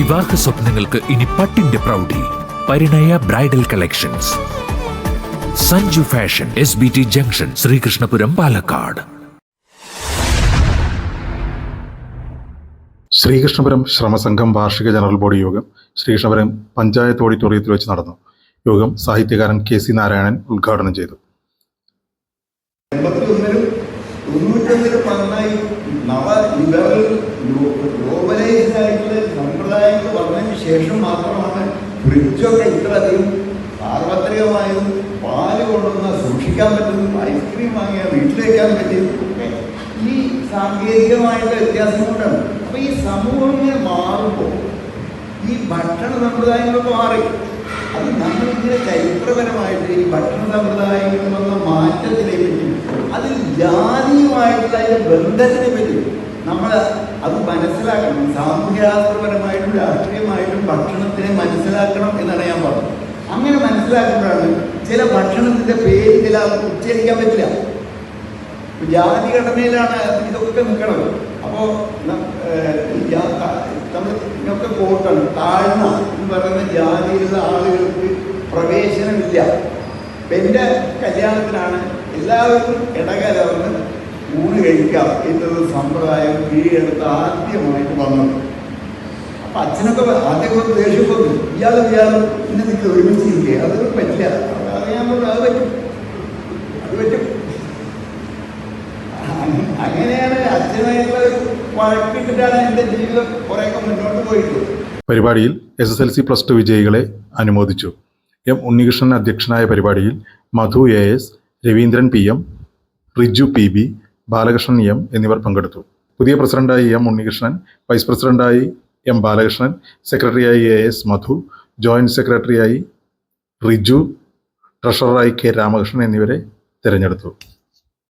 വിവാഹ സ്വപ്നങ്ങൾക്ക് ഇനി പട്ടിന്റെ പ്രൗഢി. Parinaya bridal collections. Sanju fashion S B T junction Sreekrishnapuram Palakkad. Sreekrishnapuram ശ്രമസംഘം വാർഷിക ജനറൽ ബോഡി യോഗം ശ്രീകൃഷ്ണപുരം പഞ്ചായത്ത് ഓഡിറ്റോറിയത്തിൽ വെച്ച് നടന്നു. യോഗം സാഹിത്യകാരൻ കെ സി നാരായണൻ ഉദ്ഘാടനം ചെയ്തു. വന്നതിന് ശേഷം മാത്രമാണ് ഫ്രിഡ്ജൊക്കെ ഇത്രയധികം സാർവത്രികമായതും പാൽ കൊണ്ടുവന്ന സൂക്ഷിക്കാൻ പറ്റുന്നതും ഐസ്ക്രീം വാങ്ങിയ വീട്ടിലേക്കാൻ പറ്റിയതും. ഒക്കെ ഈ സാങ്കേതികമായിട്ടുള്ള വ്യത്യാസം കൊണ്ടാണ്. അപ്പൊ ഈ സമൂഹം ഇങ്ങനെ മാറുമ്പോൾ ഈ ഭക്ഷണ സമ്പ്രദായങ്ങളൊക്കെ മാറി. അത് നമ്മളിങ്ങനെ ചരിത്രപരമായിട്ട് ഈ ഭക്ഷണ സമ്പ്രദായങ്ങളിൽ വന്ന മാറ്റത്തിനെ പറ്റി അതിൽ ജാതിയുമായിട്ടുള്ള അതിന്റെ ബന്ധത്തിനെ നമ്മൾ അത് മനസ്സിലാക്കണം. സാമൂഹ്യശാസ്ത്രപരമായിട്ടും രാഷ്ട്രീയമായിട്ടും ഭക്ഷണത്തിനെ മനസ്സിലാക്കണം എന്നാണ് ഞാൻ പറഞ്ഞത് അങ്ങനെ മനസ്സിലാക്കുമ്പോഴാണ് ചില ഭക്ഷണത്തിന്റെ പേര് ചില ഉച്ചരിക്കാൻ പറ്റില്ല. ജാതി ഘടനയിലാണ് ഇതൊക്കെ നിൽക്കണത്. അപ്പോൾ നമ്മൾ ഇതൊക്കെ കോട്ടാണ് താഴ്ന്ന എന്ന് പറയുന്ന ജാതിയിലുള്ള ആളുകൾക്ക് പ്രവേശനമില്ല. എന്റെ കല്യാണത്തിനാണ് എല്ലാവർക്കും ഇടകലർന്ന് ഊണ് കഴിക്കാം എന്നൊരു സമ്പ്രദായം കീഴടുത്ത് ആദ്യമായിട്ട് വന്നത്. അപ്പൊ അച്ഛനൊക്കെ ആദ്യമൊക്കെ ഒന്ന് ദേഷ്യപ്പെട്ടു ഇയാളും ഇയാളും ഇന്ന് നിങ്ങൾ ഒരുമിച്ച് ഇരിക്കുക അതൊന്നും പറ്റില്ല. അറിയാൻ പറഞ്ഞു അത് പറ്റും. അത് പറ്റും. അങ്ങനെയാണ് അച്ഛനായിട്ടുള്ള വഴക്കിട്ടിട്ടാണ് എന്റെ ജീവിതം കുറേയൊക്കെ മുന്നോട്ട് പോയിട്ടുള്ളത്. പരിപാടിയിൽ S S L C plus two വിജയികളെ അനുമോദിച്ചു. എം ഉണ്ണികൃഷ്ണൻ അധ്യക്ഷനായ പരിപാടിയിൽ Madhu A S Raveendran P M Riju P B Balakrishnan M എന്നിവർ പങ്കെടുത്തു. പുതിയ പ്രസിഡന്റായി എം ഉണ്ണികൃഷ്ണൻ വൈസ് പ്രസിഡന്റായി എം ബാലകൃഷ്ണൻ സെക്രട്ടറിയായി എ എസ് മധു ജോയിന്റ് സെക്രട്ടറിയായി റിജു ട്രഷററായി കെ രാമകൃഷ്ണൻ എന്നിവരെ തിരഞ്ഞെടുത്തു.